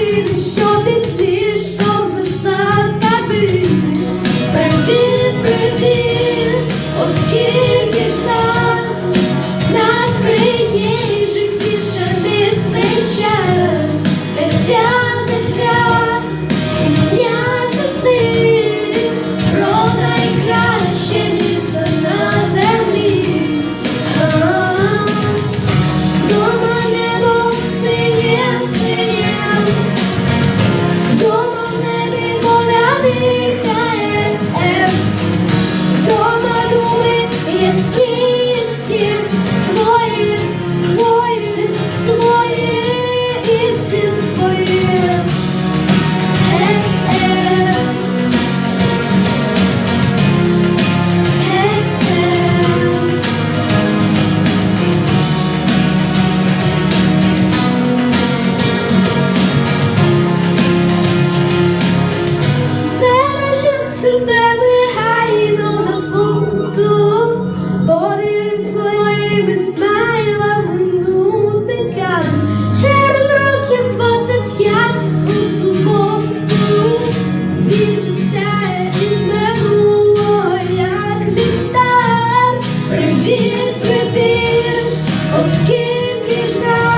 красиві, що ти. Привіт, привіт, оскільки ж нам